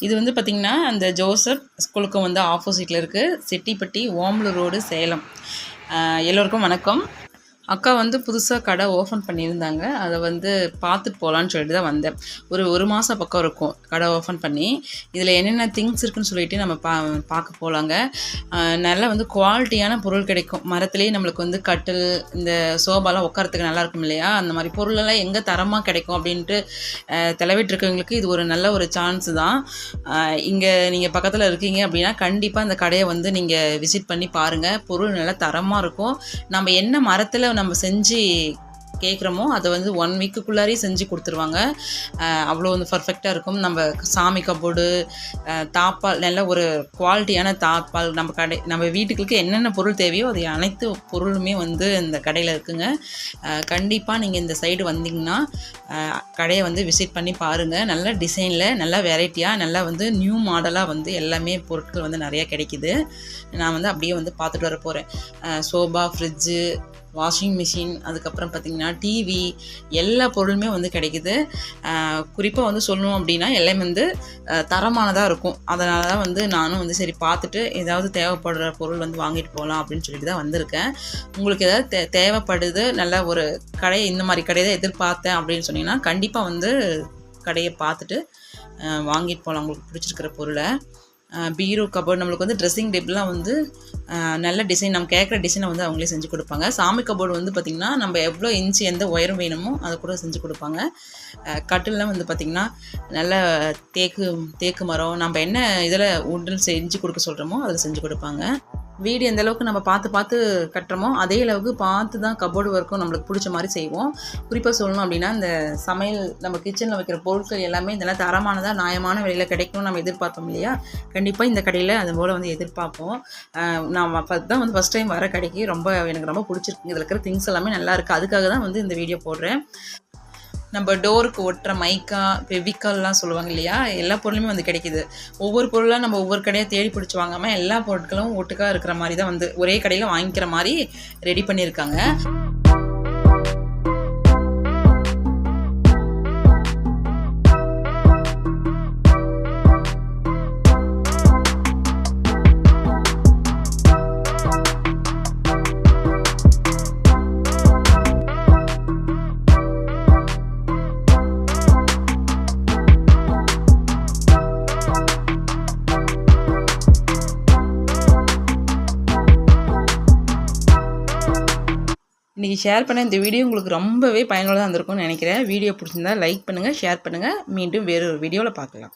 இது வந்து பார்த்திங்கன்னா அந்த ஜோசப் ஸ்கூலுக்கு வந்து ஆப்போசிட்டில் இருக்குது செட்டிப்பட்டி ஓம்பலூர் ரோடு சேலம். எல்லோருக்கும் வணக்கம். அக்கா வந்து புதுசாக கடை ஓப்பன் பண்ணியிருந்தாங்க. அதை வந்து பார்த்துட்டு போகலான்னு சொல்லிட்டு தான் வந்தேன். ஒரு ஒரு மாதம் பக்கம் இருக்கும் கடை ஓப்பன் பண்ணி. இதில் என்னென்ன திங்ஸ் இருக்குன்னு சொல்லிட்டு நம்ம பா பார்க்க போகலாங்க நல்லா வந்து குவாலிட்டியான பொருள் கிடைக்கும். மரத்துலேயே நம்மளுக்கு வந்து கட்டில் இந்த சோபாலாம் உட்காரத்துக்கு நல்லா இருக்கும் இல்லையா? அந்த மாதிரி பொருளெல்லாம் எங்கே தரமாக கிடைக்கும் அப்படின்ட்டு தலைவிட்டுருக்கவங்களுக்கு இது ஒரு நல்ல ஒரு சான்ஸ் தான். இங்கே நீங்கள் பக்கத்தில் இருக்கீங்க அப்படின்னா கண்டிப்பாக அந்த கடையை வந்து நீங்கள் விசிட் பண்ணி பாருங்கள் பொருள் நல்லா தரமாக இருக்கும். நம்ம என்ன மரத்தில் நம்ம செஞ்சு கேட்குறோமோ அதை வந்து ஒன் வீக்குக்குள்ளாரே செஞ்சு கொடுத்துருவாங்க. அவ்வளோ வந்து பர்ஃபெக்டாக இருக்கும். நம்ம சாமி கபோர்டு தாப்பால் நல்ல ஒரு குவாலிட்டியான தாப்பால் நம்ம கடை நம்ம வீட்டுக்கு என்னென்ன பொருள் தேவையோ அது அனைத்து பொருளுமே வந்து இந்த கடையில் இருக்குங்க. கண்டிப்பாக நீங்கள் இந்த சைடு வந்தீங்கன்னா கடையை வந்து விசிட் பண்ணி பாருங்கள் நல்ல டிசைனில் நல்ல வெரைட்டியாக நல்லா வந்து நியூ மாடலாக வந்து எல்லாமே பொருட்கள் வந்து நிறையா கிடைக்குது. நான் வந்து அப்படியே வந்து பார்த்துட்டு வர போகிறேன் சோபா ஃப்ரிட்ஜு வாஷிங் மிஷின் அதுக்கப்புறம் பார்த்திங்கன்னா டிவி எல்லா பொருளுமே வந்து கிடைக்குது. குறிப்பாக வந்து சொல்லணும் அப்படின்னா எல்லாமே வந்து தரமானதாக இருக்கும். அதனால தான் வந்து நானும் வந்து சரி பார்த்துட்டு ஏதாவது தேவைப்படுற பொருள் வந்து வாங்கிட்டு போகலாம் அப்படின்னு சொல்லிட்டு தான் வந்திருக்கேன். உங்களுக்கு ஏதாவது தே தேவைப்படுது நல்ல ஒரு கடையை இந்த மாதிரி கடையை தான் எதிர்பார்த்தேன் அப்படின்னு சொன்னீங்கன்னா கண்டிப்பாக வந்து கடையை பார்த்துட்டு வாங்கிட்டு போகலாம் உங்களுக்கு பிடிச்சிருக்கிற பொருளை. பீரோ கபோர்ட் நம்மளுக்கு வந்து ட்ரெஸ்ஸிங் டேபிள்லாம் வந்து நல்ல டிசைன் நம்ம கேட்குற டிசைனை வந்து அவங்களே செஞ்சு கொடுப்பாங்க. சாமி கபோர்டு வந்து பார்த்திங்கன்னா நம்ம எவ்வளோ இன்ச்சு எந்த உயரம் வேணுமோ அதை கூட செஞ்சு கொடுப்பாங்க. கட்டிலெலாம் வந்து பார்த்திங்கன்னா நல்ல தேக்கு தேக்கு மரம் நம்ம என்ன இதில் உட்டில் செஞ்சு கொடுக்க சொல்கிறோமோ அதில் செஞ்சு கொடுப்பாங்க. வீடு எந்த அளவுக்கு நம்ம பார்த்து பார்த்து கட்டுறோமோ அதே அளவுக்கு பார்த்து தான் கபோர்டு ஒர்க்கும் நம்மளுக்கு பிடிச்ச மாதிரி செய்வோம். குறிப்பாக சொல்லணும் அப்படின்னா இந்த சமையல் நம்ம கிச்சனில் வைக்கிற பொருட்கள் எல்லாமே இதெல்லாம் தரமானதாக நியாயமான விலையில் கிடைக்கும்னு நம்ம எதிர்பார்த்தோம் இல்லையா? கண்டிப்பாக இந்த கடையில் அது போல் வந்து எதிர்பார்ப்போம். நான் அப்போ தான் வந்து ஃபஸ்ட் டைம் வர கடைக்கு ரொம்ப எனக்கு ரொம்ப பிடிச்சிருக்கு. இதில் இருக்கிற திங்ஸ் எல்லாமே நல்லா இருக்குது அதுக்காக தான் வந்து இந்த வீடியோ போடுறேன். நம்ம டோருக்கு ஒட்டுற மைக்கா பெவிக்கல்லாம் சொல்லுவாங்க இல்லையா? எல்லா பொருளுமே வந்து கிடைக்குது. ஒவ்வொரு பொருளாக நம்ம ஒவ்வொரு கடையாக தேடி பிடிச்சி வாங்காமல் எல்லா பொருட்களும் ஒட்டுக்காக இருக்கிற மாதிரி தான் வந்து ஒரே கடையில் வாங்கிக்கிற மாதிரி ரெடி பண்ணியிருக்காங்க. இன்றைக்கி ஷேர் பண்ண இந்த வீடியோ உங்களுக்கு ரொம்பவே பயனுள்ளதாக இருந்திருக்கும்னு நினைக்கிறேன். வீடியோ பிடிச்சிருந்தா லைக் பண்ணுங்கள் ஷேர் பண்ணுங்கள் மீண்டும் வேறு ஒரு வீடியோவில் பார்க்கலாம்.